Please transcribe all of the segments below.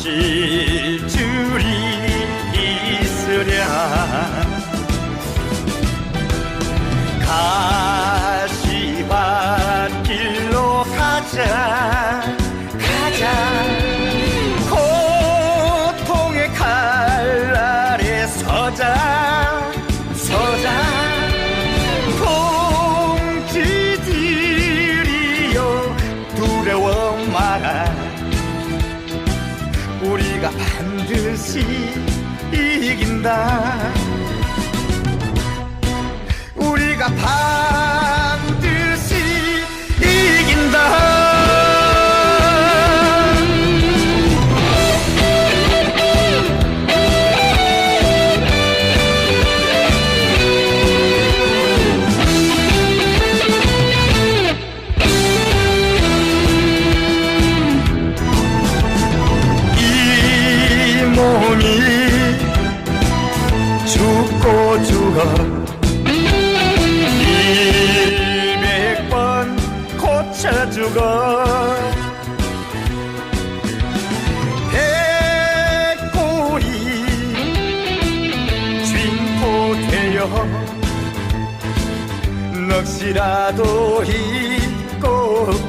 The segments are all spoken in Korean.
가실 줄이 있으랴. 가 우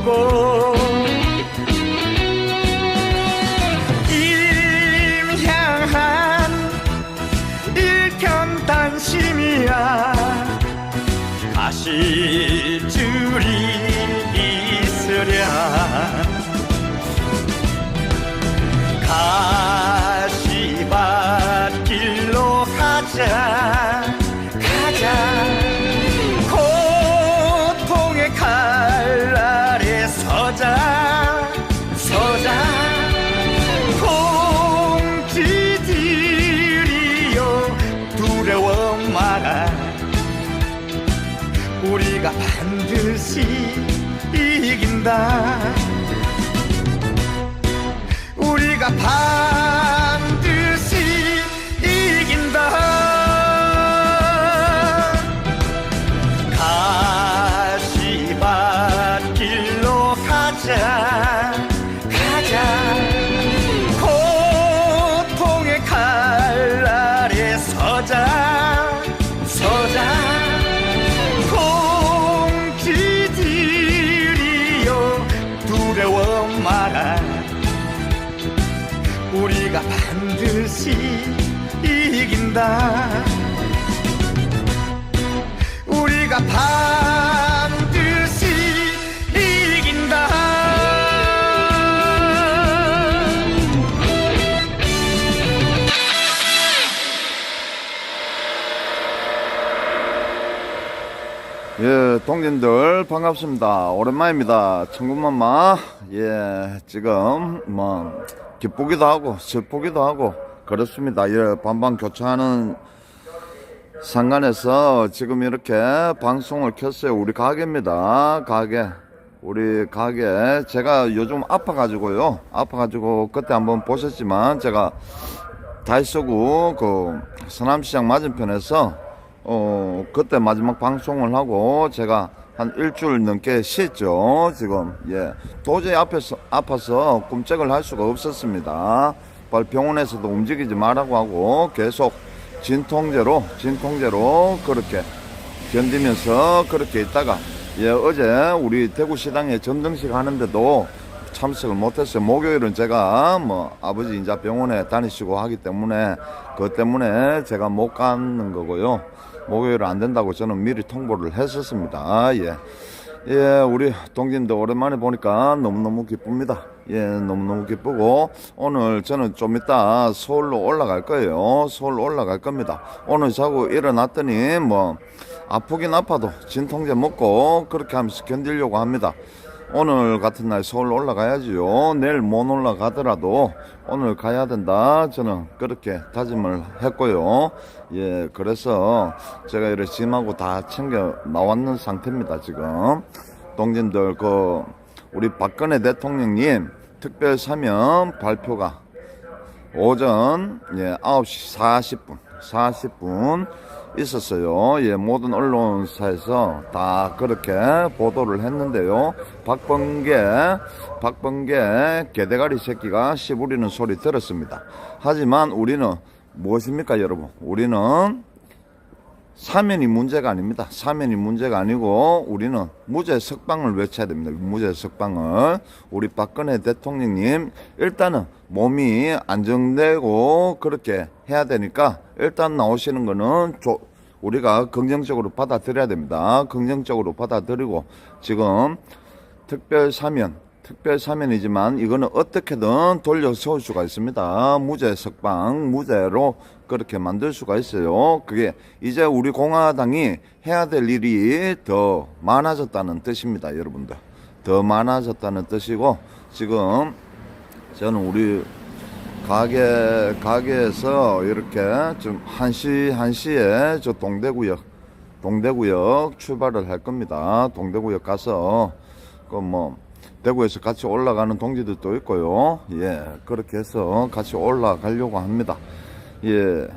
잊고 임향한 일편단심이야. 가실 우 예, 동진들 반갑습니다. 오랜만입니다. 천군맘마. 예, 지금 뭐 기쁘기도 하고 슬프기도 하고 그렇습니다. 예, 반반 교차하는 상관에서 지금 이렇게 방송을 켰어요. 우리 가게입니다. 가게. 우리 가게 제가 요즘 아파가지고요. 아파가지고 그때 한번 보셨지만 제가 다이소구 그 서남시장 맞은편에서 어 그때 마지막 방송을 하고 제가 한 일주일 넘게 쉬었죠 지금 예 도저히 앞에서 아파서 꿈쩍을 할 수가 없었습니다 빨리 병원에서도 움직이지 말라고 하고 계속 진통제로 진통제로 그렇게 견디면서 그렇게 있다가 예 어제 우리 대구 시당에 전등식 하는데도 참석을 못했어요. 목요일은 제가 뭐 아버지 인자 병원에 다니시고 하기 때문에 그것 때문에 제가 못 가는 거고요. 목요일은 안 된다고 저는 미리 통보를 했었습니다. 예. 예, 우리 동진도 오랜만에 보니까 너무너무 기쁩니다. 예, 너무너무 기쁘고, 오늘 저는 좀 이따 서울로 올라갈 거예요. 서울 올라갈 겁니다. 오늘 자고 일어났더니, 뭐, 아프긴 아파도 진통제 먹고, 그렇게 하면서 견디려고 합니다. 오늘 같은 날 서울 올라가야지요. 내일 못 올라가더라도 오늘 가야 된다. 저는 그렇게 다짐을 했고요. 예, 그래서 제가 이렇게 짐하고 다 챙겨 나왔는 상태입니다, 지금. 동진들, 그, 우리 박근혜 대통령님 특별 사면 발표가 오전 예, 9시 40분, 40분 있었어요. 예, 모든 언론사에서 다 그렇게 보도를 했는데요. 박범계, 박범계 개대가리 새끼가 씨부리는 소리 들었습니다. 하지만 우리는 무엇입니까, 여러분? 우리는 사면이 문제가 아닙니다. 사면이 문제가 아니고 우리는 무죄 석방을 외쳐야 됩니다. 무죄 석방을 우리 박근혜 대통령님 일단은 몸이 안정되고 그렇게 해야 되니까 일단 나오시는 거는 조- 우리가 긍정적으로 받아들여야 됩니다. 긍정적으로 받아들이고 지금 특별 사면, 특별 사면이지만 이거는 어떻게든 돌려 세울 수가 있습니다. 무죄 석방, 무죄로 그렇게 만들 수가 있어요. 그게 이제 우리 공화당이 해야 될 일이 더 많아졌다는 뜻입니다, 여러분들. 더 많아졌다는 뜻이고 지금 저는 우리 가게 가게에서 이렇게 좀 한시 한시에 저 동대구역 동대구역 출발을 할 겁니다. 동대구역 가서 그 뭐 대구에서 같이 올라가는 동지들도 있고요. 예, 그렇게 해서 같이 올라가려고 합니다. 예,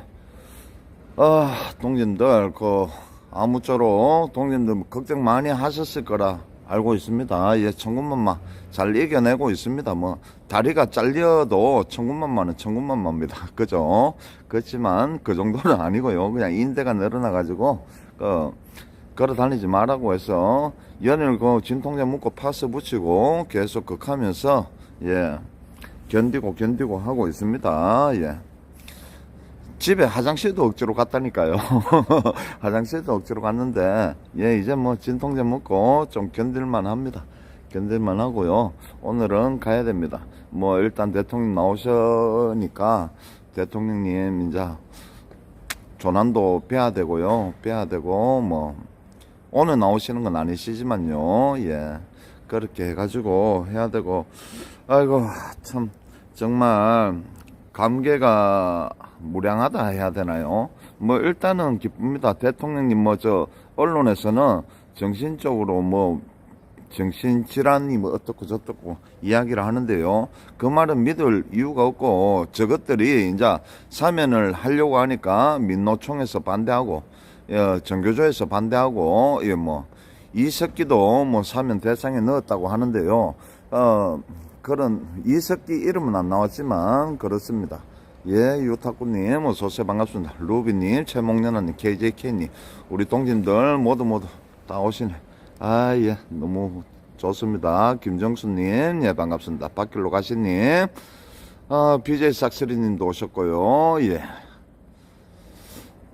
아 동진들 그 아무쪼록 동진들 걱정 많이 하셨을 거라 알고 있습니다. 예, 천군만마 잘 이겨내고 있습니다. 뭐 다리가 잘려도 천군만마는 천군만마입니다. 그죠? 그렇지만 그 정도는 아니고요. 그냥 인대가 늘어나 가지고 그 걸어 다니지 말라고 해서 연일 그 진통제 묶고 파스 붙이고 계속 극하면서 예 견디고 견디고 하고 있습니다. 예. 집에 화장실도 억지로 갔다니까요. 화장실도 억지로 갔는데, 예, 이제 뭐 진통제 먹고 좀 견딜만 합니다. 견딜만 하고요. 오늘은 가야 됩니다. 뭐 일단 대통령 나오셔니까 대통령님 이제 조난도 빼야 되고요. 빼야 되고, 뭐, 오늘 나오시는 건 아니시지만요. 예. 그렇게 해가지고 해야 되고, 아이고, 참, 정말, 감개가 무량하다 해야 되나요? 뭐, 일단은 기쁩니다. 대통령님, 뭐, 저, 언론에서는 정신적으로 뭐, 정신질환이 뭐 어떻고 저떻고 이야기를 하는데요. 그 말은 믿을 이유가 없고 저것들이 이제 사면을 하려고 하니까 민노총에서 반대하고 예, 정교조에서 반대하고 예, 뭐 이석기도 뭐 사면 대상에 넣었다고 하는데요. 어 그런 이석기 이름은 안 나왔지만 그렇습니다. 예, 유타꾸님, 뭐, 소세 반갑습니다. 루비님, 최목련아님, KJK님, 우리 동진들 모두 모두 다 오시네. 아, 예, 너무 좋습니다. 김정수님, 예, 반갑습니다. 박길로 가시님, 아, BJ 싹스리님도 오셨고요. 예.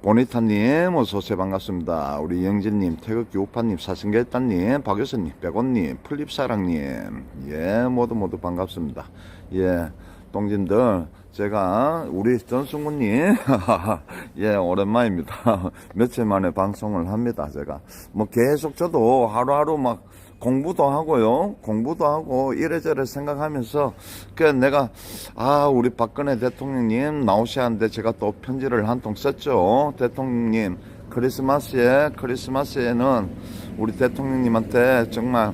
보니타님, 어서오세요. 반갑습니다. 우리 영진님, 태극기 우파님, 사승결단님, 박효선님, 백원님, 플립사랑님, 예, 모두 모두 반갑습니다. 예, 동진들, 제가, 우리 전승구님, 예, 오랜만입니다. 며칠 만에 방송을 합니다, 제가. 뭐 계속 저도 하루하루 막 공부도 하고요. 공부도 하고 이래저래 생각하면서 그 내가 아 우리 박근혜 대통령님 나오셔야 하는데 제가 또 편지를 한 통 썼죠. 대통령님 크리스마스에 크리스마스에는 우리 대통령님한테 정말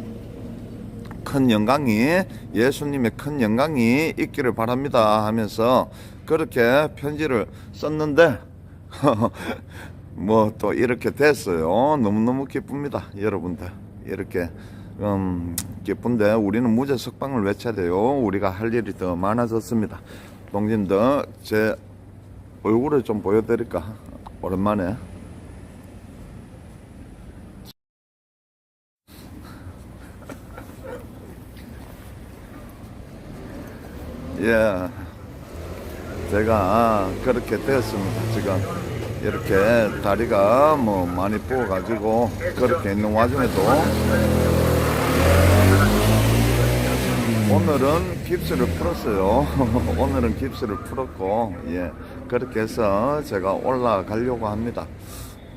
큰 영광이 예수님의 큰 영광이 있기를 바랍니다 하면서 그렇게 편지를 썼는데 뭐 또 이렇게 됐어요. 너무너무 기쁩니다. 여러분들. 이렇게 음, 기쁜데 우리는 무죄 석방을 외쳐야 돼요. 우리가 할 일이 더 많아졌습니다. 동진들 제 얼굴을 좀 보여드릴까? 오랜만에. 예. 제가 그렇게 되었습니다. 지금 이렇게 다리가 뭐 많이 부어가지고 그렇게 있는 와중에도 오늘은 깁스를 풀었어요. 오늘은 깁스를 풀었고 예 그렇게 해서 제가 올라가려고 합니다.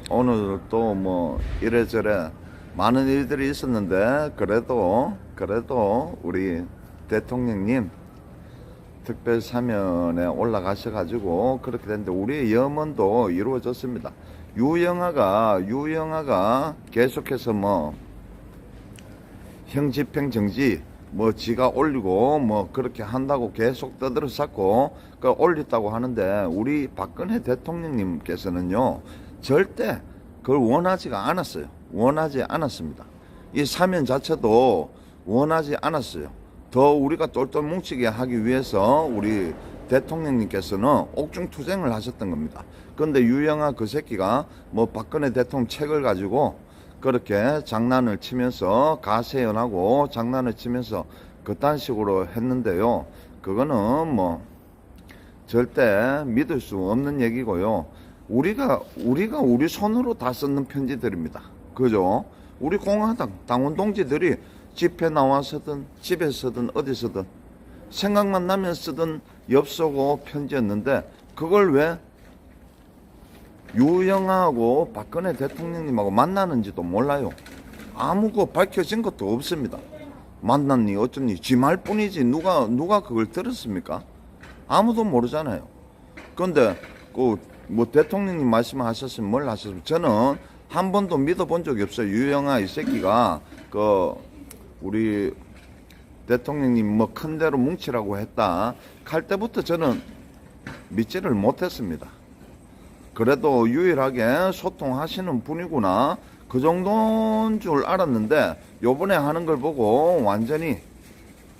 오늘 또 뭐 이래저래 많은 일들이 있었는데 그래도 그래도 우리 대통령님 특별 사면에 올라가셔 가지고 그렇게 됐는데 우리의 염원도 이루어졌습니다. 유영아가 유영아가 계속해서 뭐 형집행 정지 뭐 지가 올리고 뭐 그렇게 한다고 계속 떠들어쌌고 그 올렸다고 하는데 우리 박근혜 대통령님께서는요 절대 그걸 원하지가 않았어요. 원하지 않았습니다. 이 사면 자체도 원하지 않았어요 더 우리가 똘똘 뭉치게 하기 위해서 우리 대통령님께서는 옥중투쟁을 하셨던 겁니다 그런데 유영아 그 새끼가 뭐 박근혜 대통령 책을 가지고 그렇게 장난을 치면서 가세연하고 장난을 치면서 그딴 식으로 했는데요. 그거는 뭐 절대 믿을 수 없는 얘기고요. 우리가 우리가 우리 손으로 다 쓰는 편지들입니다. 그죠? 우리 공화당 당원 동지들이 집회 나와서든 집에서든 어디서든 생각만 나면 쓰던 엽서고 편지였는데 그걸 왜 유영하고 박근혜 대통령님하고 만나는지도 몰라요. 아무 거 밝혀진 것도 없습니다. 만났니 어쩌니 지 말 뿐이지 누가 누가 그걸 들었습니까? 아무도 모르잖아요. 그런데 그 뭐 대통령님 말씀하셨으면 뭘 하셨으면 저는 한 번도 믿어본 적이 없어요. 유영아 이 새끼가 그 우리 대통령님 뭐 큰 대로 뭉치라고 했다. 갈 때부터 저는 믿지를 못했습니다. 그래도 유일하게 소통하시는 분이구나. 그 정도인 줄 알았는데 요번에 하는 걸 보고 완전히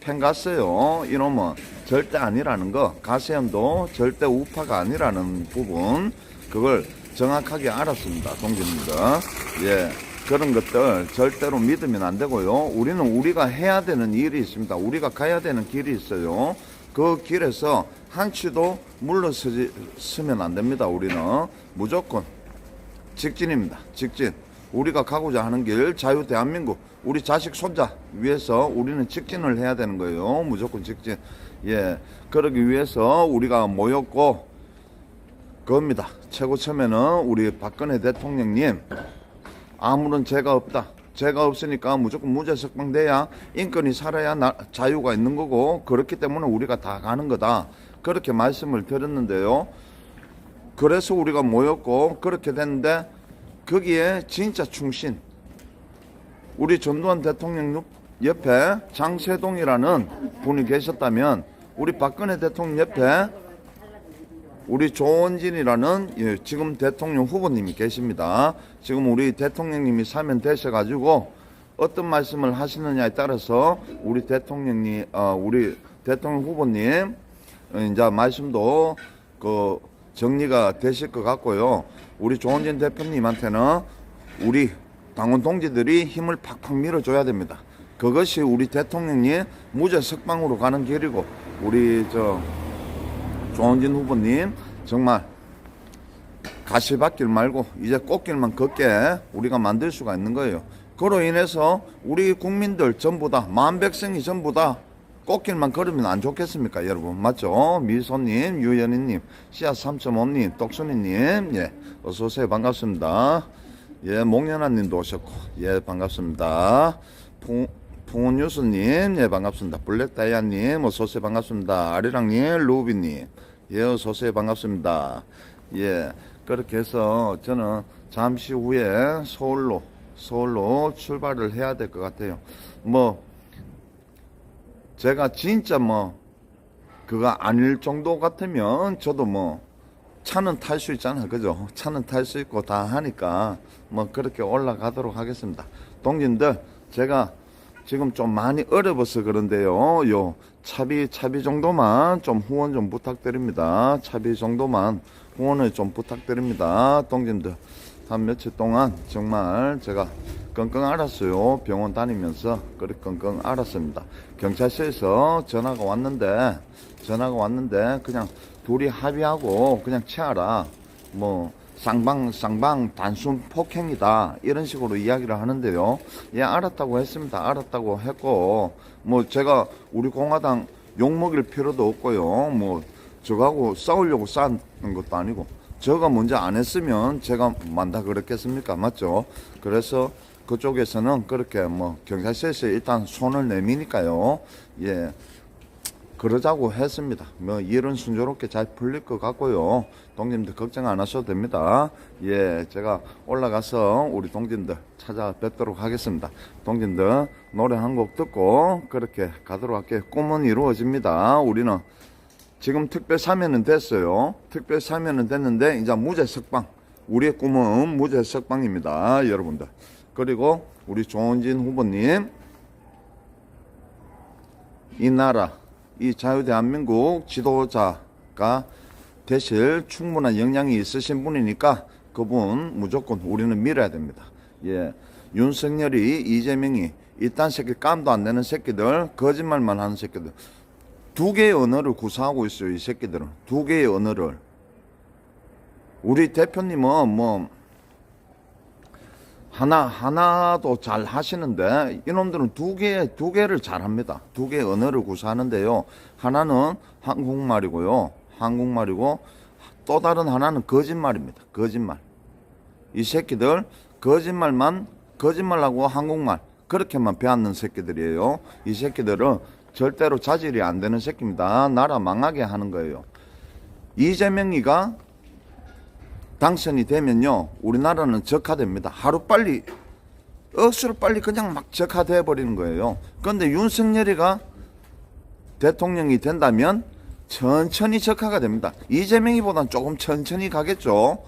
팬 갔어요. 이놈은 절대 아니라는 거. 가세현도 절대 우파가 아니라는 부분. 그걸 정확하게 알았습니다. 동지님들. 예. 그런 것들 절대로 믿으면 안 되고요. 우리는 우리가 해야 되는 일이 있습니다. 우리가 가야 되는 길이 있어요. 그 길에서 한치도 물러서면 안 됩니다. 우리는 무조건 직진입니다. 직진. 우리가 가고자 하는 길, 자유 대한민국, 우리 자식 손자 위해서 우리는 직진을 해야 되는 거예요. 무조건 직진. 예. 그러기 위해서 우리가 모였고, 그겁니다. 최고 처음에는 우리 박근혜 대통령님, 아무런 죄가 없다. 죄가 없으니까 무조건 무죄 석방돼야 인권이 살아야 나- 자유가 있는 거고 그렇기 때문에 우리가 다 가는 거다. 그렇게 말씀을 드렸는데요. 그래서 우리가 모였고 그렇게 됐는데 거기에 진짜 충신 우리 전두환 대통령 옆에 장세동이라는 분이 계셨다면 우리 박근혜 대통령 옆에 우리 조원진이라는 예, 지금 대통령 후보님이 계십니다. 지금 우리 대통령님이 사면 되셔가지고 어떤 말씀을 하시느냐에 따라서 우리 대통령님, 어, 우리 대통령 후보님 어, 이제 말씀도 그 정리가 되실 것 같고요. 우리 조원진 대표님한테는 우리 당원 동지들이 힘을 팍팍 밀어줘야 됩니다. 그것이 우리 대통령님 무죄 석방으로 가는 길이고 우리 저 조원진 후보님 정말 가시밭길 말고 이제 꽃길만 걷게 우리가 만들 수가 있는 거예요. 그로 인해서 우리 국민들 전부 다 만 백성이 전부 다 꽃길만 걸으면 안 좋겠습니까, 여러분? 맞죠? 미소님, 유연희님, 씨앗 3.5님, 똑순이님, 예, 어서 오세요. 반갑습니다. 예, 목련아님도 오셨고, 예, 반갑습니다. 풍, 풍운뉴스님, 예, 반갑습니다. 블랙다이아님, 어서 오세요. 반갑습니다. 아리랑님, 루비님, 예, 오세요. 반갑습니다. 예, 그렇게 해서 저는 잠시 후에 서울로, 서울로 출발을 해야 될 것 같아요. 뭐, 제가 진짜 뭐, 그거 아닐 정도 같으면 저도 뭐, 차는 탈 수 있잖아요. 그죠? 차는 탈 수 있고 다 하니까 뭐 그렇게 올라가도록 하겠습니다. 동진들, 제가 지금 좀 많이 어려워서 그런데요. 요 차비, 차비 정도만 좀 후원 좀 부탁드립니다. 차비 정도만 후원을 좀 부탁드립니다. 동진들. 한 며칠 동안 정말 제가 끙끙 앓았어요. 병원 다니면서 그렇게 끙끙 앓았습니다. 경찰서에서 전화가 왔는데 전화가 왔는데 그냥 둘이 합의하고 그냥 채하라. 뭐 쌍방 쌍방 단순 폭행이다 이런 식으로 이야기를 하는데요. 예 알았다고 했습니다. 알았다고 했고 뭐 제가 우리 공화당 욕 먹일 필요도 없고요. 뭐 저하고 싸우려고 싸는 것도 아니고 저가 먼저 안 했으면 제가 만다 그랬겠습니까? 맞죠? 그래서 그쪽에서는 그렇게 뭐 경찰서에서 일단 손을 내미니까요. 예. 그러자고 했습니다. 뭐 일은 순조롭게 잘 풀릴 것 같고요. 동님들 걱정 안 하셔도 됩니다. 예, 제가 올라가서 우리 동진들 찾아뵙도록 하겠습니다. 동진들 노래 한 곡 듣고 그렇게 가도록 할게요. 꿈은 이루어집니다. 우리는 지금 특별 사면은 됐어요. 특별 사면은 됐는데 이제 무죄 석방. 우리의 꿈은 무죄 석방입니다, 여러분들. 그리고 우리 조은진 후보님 이 나라, 이 자유대한민국 지도자가 되실 충분한 역량이 있으신 분이니까 그분 무조건 우리는 밀어야 됩니다. 예. 윤석열이 이재명이 이딴 새끼 깜도 안 되는 새끼들, 거짓말만 하는 새끼들. 두 개의 언어를 구사하고 있어요, 이 새끼들은. 두 개의 언어를. 우리 대표님은 뭐, 하나, 하나도 잘 하시는데, 이놈들은 두 개, 두 개를 잘 합니다. 두 개의 언어를 구사하는데요. 하나는 한국말이고요. 한국말이고, 또 다른 하나는 거짓말입니다. 거짓말. 이 새끼들, 거짓말만, 거짓말하고 한국말. 그렇게만 배웠는 새끼들이에요. 이 새끼들은 절대로 자질이 안 되는 새끼입니다. 나라 망하게 하는 거예요. 이재명이가 당선이 되면요, 우리나라는 적화됩니다. 하루 빨리, 억수로 빨리 그냥 막 적화돼 버리는 거예요. 그런데 윤석열이가 대통령이 된다면 천천히 적화가 됩니다. 이재명이보단 조금 천천히 가겠죠.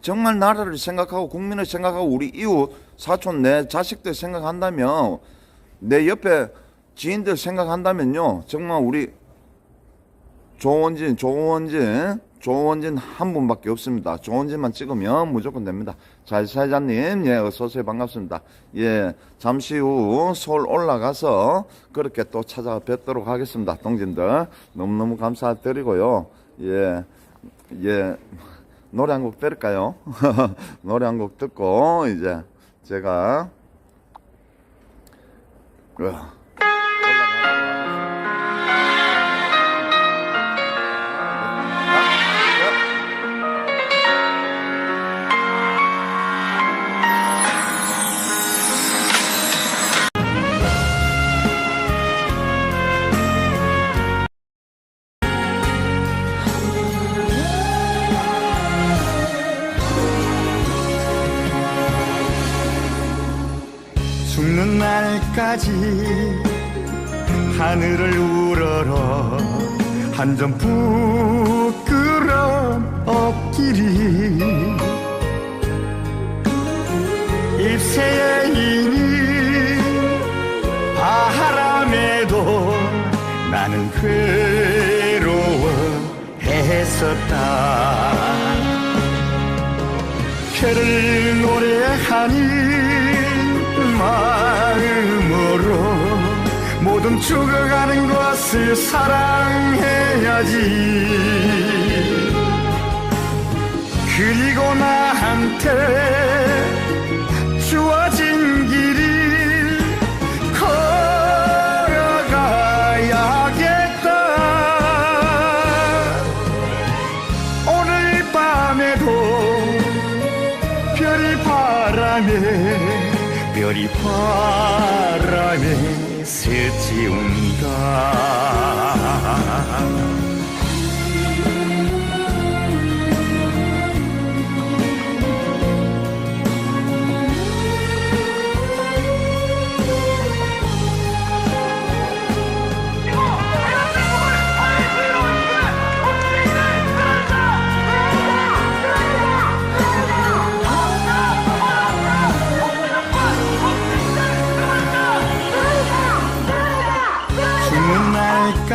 정말 나라를 생각하고 국민을 생각하고 우리 이웃 사촌 내 자식들 생각한다면 내 옆에 지인들 생각한다면요 정말 우리 조원진 조원진 조원진 한 분밖에 없습니다. 조원진만 찍으면 무조건 됩니다. 자 사장님 예 어서 오세요 반갑습니다. 예 잠시 후 서울 올라가서 그렇게 또 찾아뵙도록 하겠습니다. 동진들 너무너무 감사드리고요. 예 예. 노래 한곡 들을까요? 노래 한 곡 듣고 이제 제가 그죽 하늘을 우러러 한 점 부끄럼 없기를 입새의 인이 바람에도 나는 괴로워했었다. 죄를 노래하는 마음으로 모든 죽어가는 것을 사랑해야지. 그리고 나한테 별이 바람에 스치운다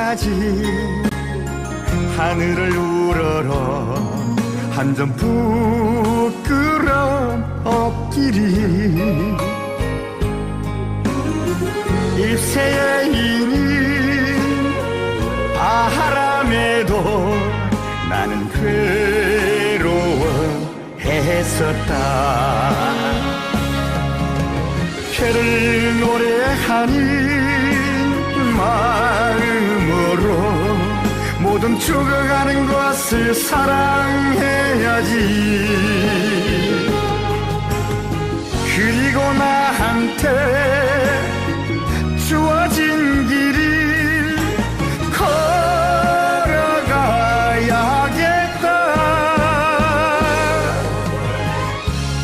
날까지 하늘을 우러러 한 점 부끄럼 없기를 입새의 인이 바람에도 나는 괴로워했었다. 죄를 노래하는 마 서로 모든 죽어가는 것을 사랑해야지. 그리고 나한테 주어진 길을 걸어가야겠다.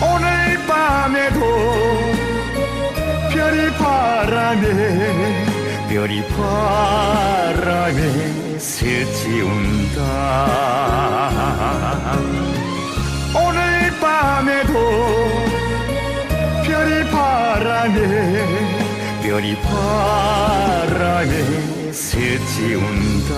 오늘 밤에도 별이 바라네. 별이 바람에 스치운다. 오늘 밤에도 별이 바람에 별이 바람에 스치운다